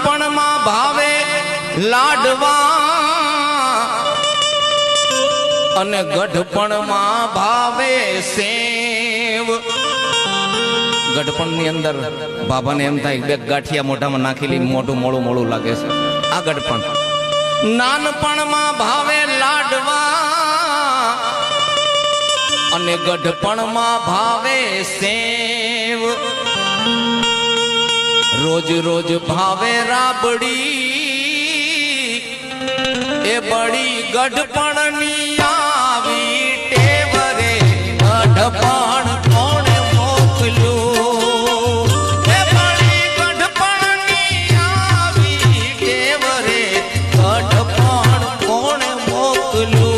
નાનપણમાં ભાવે લાડવા. અને ગઢપણમાં ભાવે સેવ. ગઢપણની અંદર બાબાને એમ થાય, બે ગાંઠિયા મોઢામાં નાખેલી મોઢું મોડું મોળું લાગે છે. આ ગઢપણ. નાનપણમાં ભાવે લાડવા. અને ગઢપણમાં ભાવે સેવ. રોજ રોજ ભાવે રાબડી. એ બળી ગઢપણની આવી ટેવરે ગઢપણ કોણે મોકલ્યું? એ બળી ગઢપણની આવી ટેવ ગઢપણ કોણે મોકલ્યું?